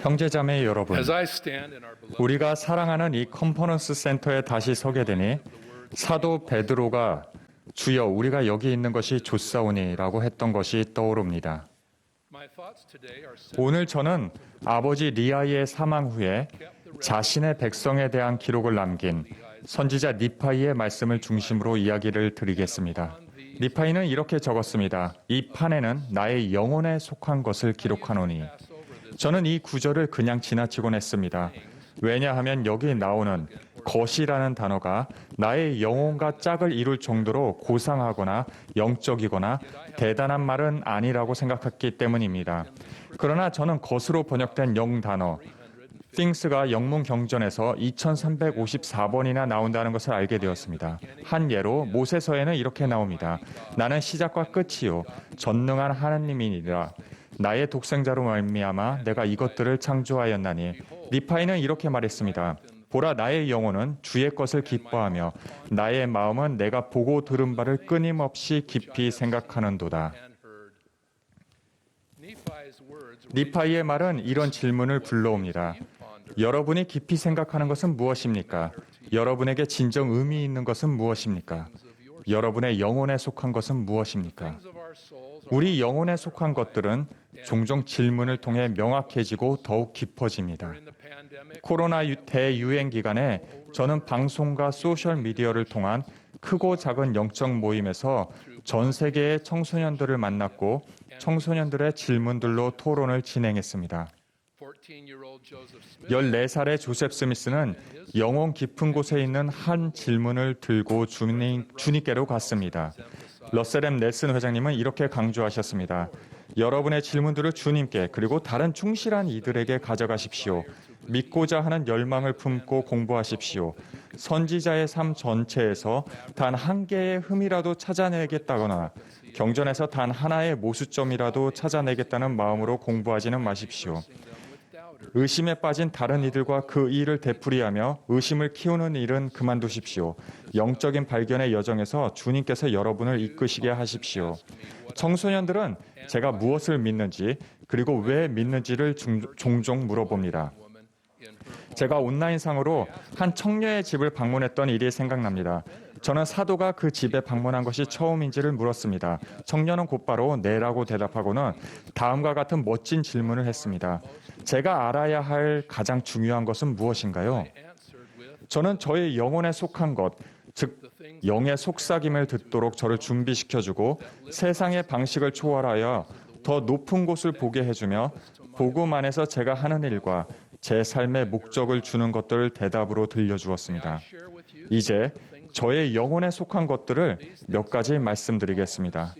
형제자매 여러분, as I stand in our beloved 우리가 사랑하는 이 컨퍼런스 센터에 다시 서게 되니 사도 베드로가 주여 우리가 여기 있는 것이 좋사오니라고 했던 것이 떠오릅니다. 오늘 저는 아버지 리아이의 사망 후에 자신의 백성에 대한 기록을 남긴 선지자 니파이의 말씀을 중심으로 이야기를 드리겠습니다. 니파이는 이렇게 적었습니다. 이 판에는 나의 영혼에 속한 것을 기록하노니 저는 이 구절을 그냥 지나치곤 했습니다. 왜냐하면 여기 나오는 것이라는 단어가 나의 영혼과 짝을 이룰 정도로 고상하거나 영적이거나 대단한 말은 아니라고 생각했기 때문입니다. 그러나 저는 것으로 번역된 영 단어 things가 영문 경전에서 2354번이나 나온다는 것을 알게 되었습니다. 한 예로 모세서에는 이렇게 나옵니다. 나는 시작과 끝이요 전능한 하나님이니라. 나의 독생자로 말미암아 내가 이것들을 창조하였나니 니파이는 이렇게 말했습니다. 보라 나의 영혼은 주의 것을 기뻐하며 나의 마음은 내가 보고 들은 바를 끊임없이 깊이 생각하는도다. 니파이의 말은 이런 질문을 불러옵니다. 여러분이 깊이 생각하는 것은 무엇입니까? 여러분에게 진정 의미 있는 것은 무엇입니까? 여러분의 영혼에 속한 것은 무엇입니까? 우리 영혼에 속한 것들은 종종 질문을 통해 명확해지고 더욱 깊어집니다. 코로나 유- 대유행 기간에 저는 방송과 소셜 미디어를 통한 크고 작은 영적 모임에서 전 세계의 청소년들을 만났고 청소년들의 질문들로 토론을 진행했습니다. 14-year-old Joseph Smith 14살의 조셉 스미스는 영혼 깊은 곳에 있는 한 질문을 들고 주님, 주님께로 갔습니다. 러셀엠 넬슨 회장님은 이렇게 강조하셨습니다. 여러분의 질문들을 주님께 그리고 다른 충실한 이들에게 가져가십시오. 믿고자 하는 열망을 품고 공부하십시오. 선지자의 삶 전체에서 단 한 개의 흠이라도 찾아내겠다거나 경전에서 단 하나의 모수점이라도 찾아내겠다는 마음으로 공부하지는 마십시오. 의심에 빠진 다른 이들과 그 일을 되풀이하며 의심을 키우는 일은 그만두십시오. 영적인 발견의 여정에서 주님께서 여러분을 이끄시게 하십시오. 청소년들은 제가 무엇을 믿는지 그리고 왜 믿는지를 중- 종종 물어봅니다. 제가 온라인상으로 한 청녀의 집을 방문했던 일이 생각납니다. 저는 사도가 그 집에 방문한 것이 처음인지를 물었습니다. 청년은 곧바로 네라고 대답하고는 다음과 같은 멋진 질문을 했습니다. 제가 알아야 할 가장 중요한 것은 무엇인가요? 저는 저의 영혼에 속한 것, 즉 영의 속삭임을 듣도록 저를 준비시켜주고 세상의 방식을 초월하여 더 높은 곳을 보게 해주며 복음 안에서 제가 하는 일과 제 삶의 목적을 주는 것들을 대답으로 들려주었습니다. 이제 저의 영혼에 속한 것들을 몇 가지 말씀드리겠습니다.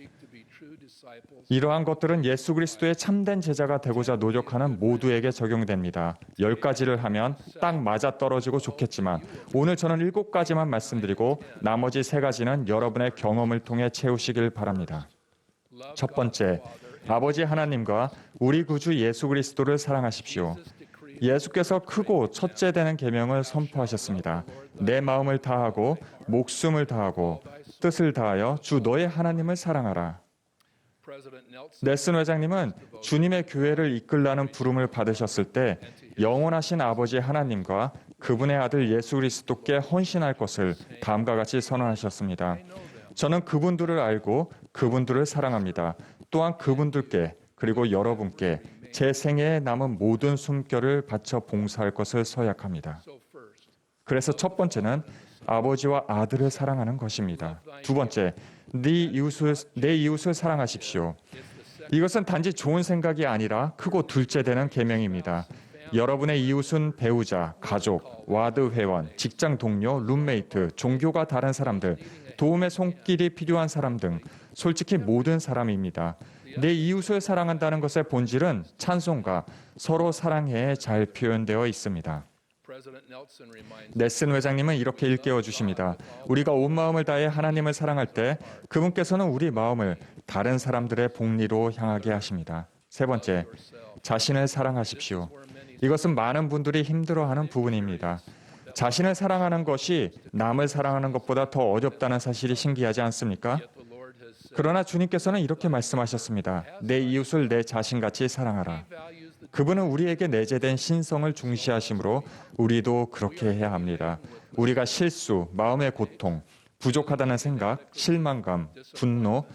이러한 것들은 예수 그리스도의 참된 제자가 되고자 노력하는 모두에게 적용됩니다. 열 가지를 하면 딱 맞아 떨어지고 좋겠지만 오늘 저는 일곱 가지만 말씀드리고 나머지 세 가지는 여러분의 경험을 통해 채우시길 바랍니다. 첫 번째, 아버지 하나님과 우리 구주 예수 그리스도를 사랑하십시오. 예수께서 크고 첫째 되는 계명을 선포하셨습니다. 내 마음을 다하고 목숨을 다하고 뜻을 다하여 주 너의 하나님을 사랑하라. 넬슨 회장님은 주님의 교회를 이끌라는 부름을 받으셨을 때 영원하신 아버지 하나님과 그분의 아들 예수 그리스도께 헌신할 것을 다음과 같이 선언하셨습니다. 저는 그분들을 알고 그분들을 사랑합니다. 또한 그분들께 그리고 여러분께 제 생애에 남은 모든 숨결을 바쳐 봉사할 것을 서약합니다. 그래서 첫 번째는 아버지와 아들을 사랑하는 것입니다. 두 번째, 네 이웃을 내 이웃을 사랑하십시오. 이것은 단지 좋은 생각이 아니라 크고 둘째 되는 계명입니다. 여러분의 이웃은 배우자, 가족, 와드 회원, 직장 동료, 룸메이트, 종교가 다른 사람들, 도움의 손길이 필요한 사람 등 솔직히 모든 사람입니다. 내 이웃을 사랑한다는 것의 본질은 찬송가 서로 사랑해에 잘 표현되어 있습니다. 넬슨 회장님은 이렇게 일깨워 주십니다. 우리가 온 마음을 다해 하나님을 사랑할 때 그분께서는 우리 마음을 다른 사람들의 복리로 향하게 하십니다. 세 번째, 자신을 사랑하십시오. 이것은 많은 분들이 힘들어하는 부분입니다. 자신을 사랑하는 것이 남을 사랑하는 것보다 더 어렵다는 사실이 신기하지 않습니까? the Lord has said 그러나 주님께서는 이렇게 말씀하셨습니다. 내 이웃을 내 자신같이 사랑하라. 그분은 우리에게 내재된 신성을 중시하심으로 우리도 그렇게 해야 합니다. 우리가 실수, 마음의 고통, 부족하다는 생각, 실망감, 분노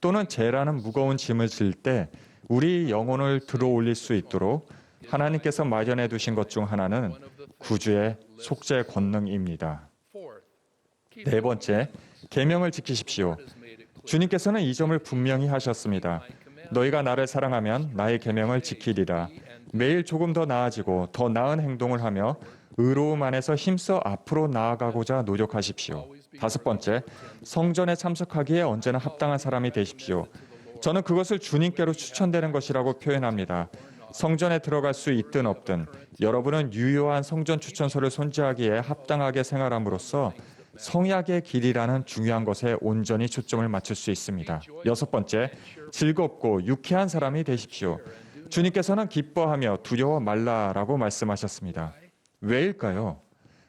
또는 죄라는 무거운 짐을 질 때 우리 영혼을 들어올릴 수 있도록 하나님께서 마련해 두신 것 중 하나는 구주의 속죄 권능입니다. 네 번째, 계명을 지키십시오. 주님께서는 이 점을 분명히 하셨습니다. 너희가 나를 사랑하면 나의 계명을 지키리라. 매일 조금 더 나아지고 더 나은 행동을 하며 의로움 안에서 힘써 앞으로 나아가고자 노력하십시오. 다섯 번째, 성전에 참석하기에 언제나 합당한 사람이 되십시오. 저는 그것을 주님께로 추천되는 것이라고 표현합니다. 성전에 들어갈 수 있든 없든 여러분은 유효한 성전 추천서를 손질하기에 합당하게 생활함으로써 성약의 길이라는 중요한 것에 온전히 초점을 맞출 수 있습니다. 여섯 번째, 즐겁고 유쾌한 사람이 되십시오. 주님께서는 기뻐하며 두려워 말라라고 말씀하셨습니다. 왜일까요?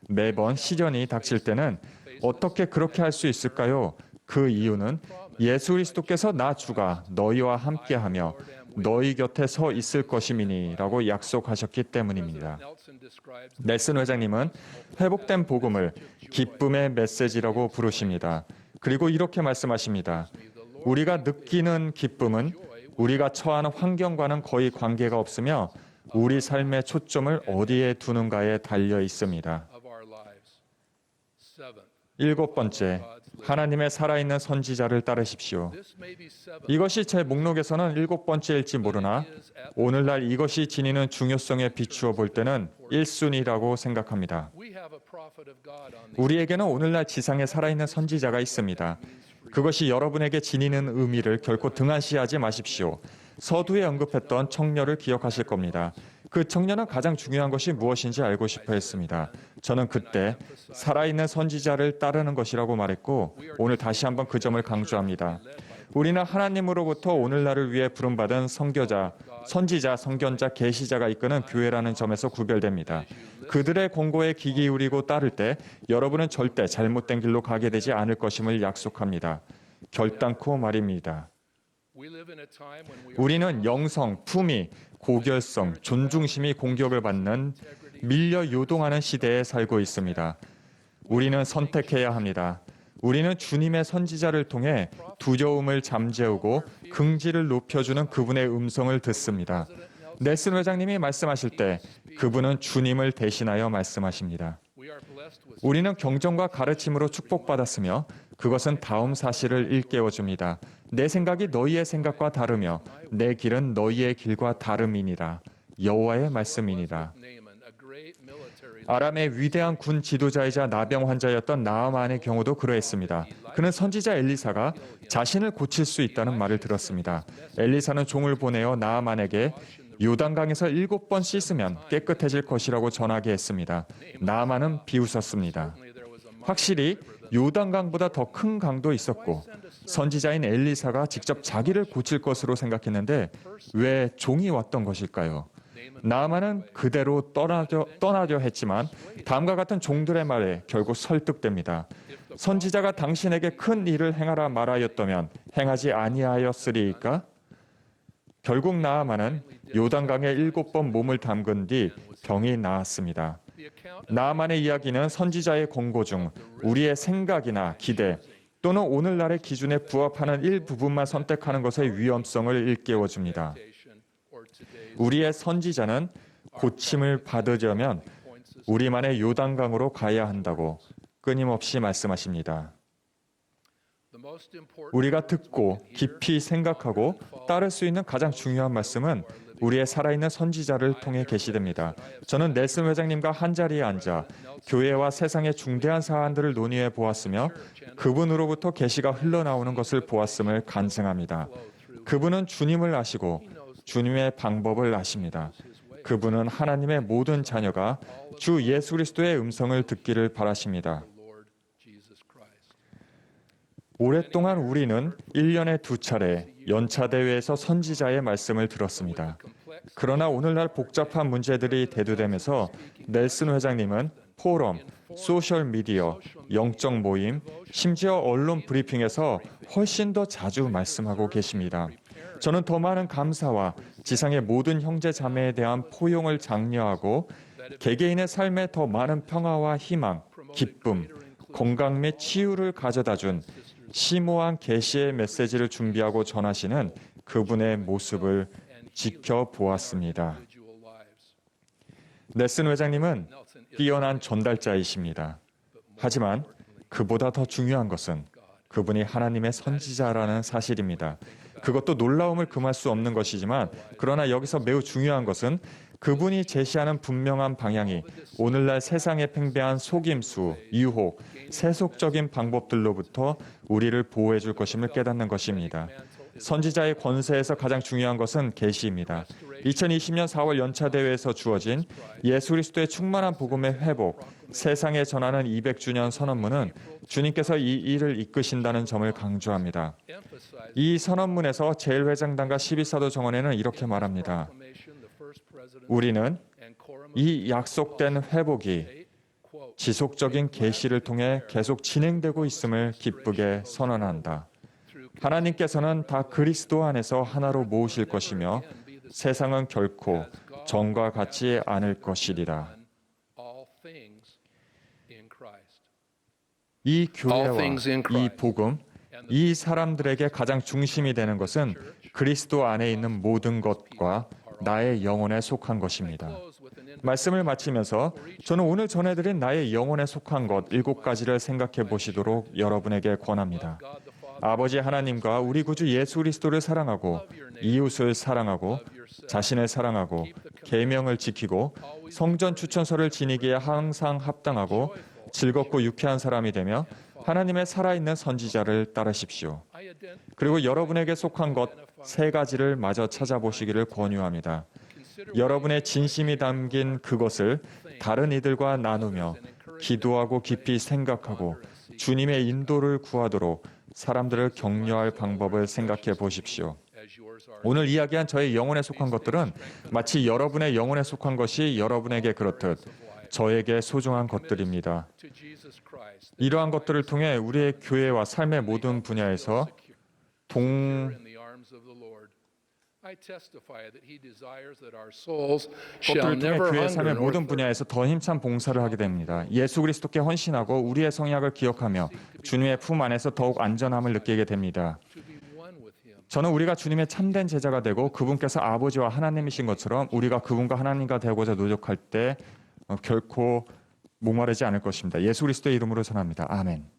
매번 시련이 닥칠 때는 어떻게 그렇게 할 수 있을까요? 그 이유는 예수 그리스도께서 나 주가 너희와 함께하며 너희 곁에 서 있을 것임이니라고 약속하셨기 때문입니다. 넬슨 회장님은 회복된 복음을 기쁨의 메시지라고 부르십니다. 그리고 이렇게 말씀하십니다. 우리가 느끼는 기쁨은 우리가 처하는 환경과는 거의 관계가 없으며 우리 삶의 초점을 어디에 두는가에 달려 있습니다. 일곱 번째, 하나님의 살아있는 선지자를 따르십시오. 이것이 제 목록에서는 일곱 번째일지 모르나 오늘날 이것이 지니는 중요성에 비추어 볼 때는 1순위라고 생각합니다. 우리에게는 오늘날 지상에 살아있는 선지자가 있습니다. 그것이 여러분에게 지니는 의미를 결코 등한시하지 마십시오. 서두에 언급했던 청년을 기억하실 겁니다. 그 청년은 가장 중요한 것이 무엇인지 알고 싶어 했습니다. 저는 그때 살아있는 선지자를 따르는 것이라고 말했고 오늘 다시 한번 그 점을 강조합니다. 우리는 하나님으로부터 오늘날을 위해 부름받은 선교자, 선지자, 선견자, 계시자가 이끄는 교회라는 점에서 구별됩니다. 그들의 공고에 귀 기울이고 따를 때 여러분은 절대 잘못된 길로 가게 되지 않을 것임을 약속합니다. 결단코 말입니다. 우리는 영성, 품위, 고결성, 존중심이 공격을 받는 밀려 요동하는 시대에 살고 있습니다. 우리는 선택해야 합니다. 우리는 주님의 선지자를 통해 두려움을 잠재우고 긍지를 높여주는 그분의 음성을 듣습니다. 넬슨 회장님이 말씀하실 때 그분은 주님을 대신하여 말씀하십니다. 우리는 경전과 가르침으로 축복받았으며 그것은 다음 사실을 일깨워 줍니다. 내 생각이 너희의 생각과 다르며 내 길은 너희의 길과 다름이니라. 여호와의 말씀이니라. 아람의 위대한 군 지도자이자 나병 환자였던 나아만의 경우도 그러했습니다. 그는 선지자 엘리사가 자신을 고칠 수 있다는 말을 들었습니다. 엘리사는 종을 보내어 나아만에게 요단강에서 일곱 번 씻으면 깨끗해질 것이라고 전하게 했습니다. 나아만은 비웃었습니다. 확실히 요단강보다 더 큰 강도 있었고 선지자인 엘리사가 직접 자기를 고칠 것으로 생각했는데 왜 종이 왔던 것일까요? 나아만은 그대로 떠나려, 떠나려 했지만 다음과 같은 종들의 말에 결국 설득됩니다. 선지자가 당신에게 큰 일을 행하라 말하였다면 행하지 아니하였으리이까? 결국 나아만은 요단강에 일곱 번 몸을 담근 뒤 병이 나았습니다. 나만의 이야기는 선지자의 권고 중 우리의 생각이나 기대 또는 오늘날의 기준에 부합하는 일부분만 선택하는 것의 위험성을 일깨워 줍니다. 우리의 선지자는 고침을 받으려면 우리만의 요단강으로 가야 한다고 끊임없이 말씀하십니다. 우리가 듣고 깊이 생각하고 따를 수 있는 가장 중요한 말씀은 우리의 살아있는 선지자를 통해 계시됩니다. 저는 넬슨 회장님과 한 자리에 앉아 교회와 세상의 중대한 사안들을 논의해 보았으며 그분으로부터 계시가 흘러나오는 것을 보았음을 간증합니다. 그분은 주님을 아시고 주님의 방법을 아십니다. 그분은 하나님의 모든 자녀가 주 예수 그리스도의 음성을 듣기를 바라십니다. 오랫동안 우리는 1년에 두 차례 연차 대회에서 선지자의 말씀을 들었습니다. 그러나 오늘날 복잡한 문제들이 대두되면서 넬슨 회장님은 포럼, 소셜 미디어, 영적 모임, 심지어 언론 브리핑에서 훨씬 더 자주 말씀하고 계십니다. 저는 더 많은 감사와 지상의 모든 형제 자매에 대한 포용을 장려하고 개개인의 삶에 더 많은 평화와 희망, 기쁨, 건강 및 치유를 가져다 준 심오한 계시의 메시지를 준비하고 전하시는 그분의 모습을 지켜보았습니다. 넬슨 회장님은 뛰어난 전달자이십니다. 하지만 그보다 더 중요한 것은 그분이 하나님의 선지자라는 사실입니다. 그것도 놀라움을 금할 수 없는 것이지만 그러나 여기서 매우 중요한 것은 그분이 제시하는 분명한 방향이 오늘날 세상에 팽배한 속임수, 유혹, 세속적인 방법들로부터 우리를 보호해 줄 것임을 깨닫는 것입니다. 선지자의 권세에서 가장 중요한 것은 계시입니다. 2020년 4월 연차 대회에서 주어진 예수 그리스도의 충만한 복음의 회복, 세상에 전하는 200주년 선언문은 주님께서 이 일을 이끄신다는 점을 강조합니다. 이 선언문에서 제일회장단과 12사도 정원에는 이렇게 말합니다. 우리는 이 약속된 회복이 지속적인 계시를 통해 계속 진행되고 있음을 기쁘게 선언한다. 하나님께서는 다 그리스도 안에서 하나로 모으실 것이며 세상은 결코 전과 같지 않을 것이리라. 이 교회와 이 복음, 이 사람들에게 가장 중심이 되는 것은 그리스도 안에 있는 모든 것과 나의 영혼에 속한 것입니다. 말씀을 마치면서 저는 오늘 전해드린 나의 영혼에 속한 것 일곱 가지를 생각해 보시도록 여러분에게 권합니다. 아버지 하나님과 우리 구주 예수 그리스도를 사랑하고 이웃을 사랑하고 자신을 사랑하고 계명을 지키고 성전 추천서를 지니기에 항상 합당하고 즐겁고 유쾌한 사람이 되며 하나님의 살아있는 선지자를 따르십시오. 그리고 여러분에게 속한 것 세 가지를 마저 찾아보시기를 권유합니다. 여러분의 진심이 담긴 그것을 다른 이들과 나누며 기도하고 깊이 생각하고 주님의 인도를 구하도록 사람들을 격려할 방법을 생각해 보십시오. 오늘 이야기한 저의 영혼에 속한 것들은 마치 여러분의 영혼에 속한 것이 여러분에게 그렇듯 저에게 소중한 것들입니다. 이러한 것들을 통해 우리의 교회와 삶의 모든 분야에서 동 것들을 통해 교회 삶의 모든 분야에서 더 힘찬 봉사를 하게 됩니다. 예수 그리스도께 헌신하고 우리의 성약을 기억하며 주님의 품 안에서 더욱 안전함을 느끼게 됩니다. 저는 우리가 주님의 참된 제자가 되고 그분께서 아버지와 하나님이신 것처럼 우리가 그분과 하나님과 되고자 노력할 때 어, 결코 목마르지 않을 것입니다. 예수 그리스도의 이름으로 전합니다. 아멘.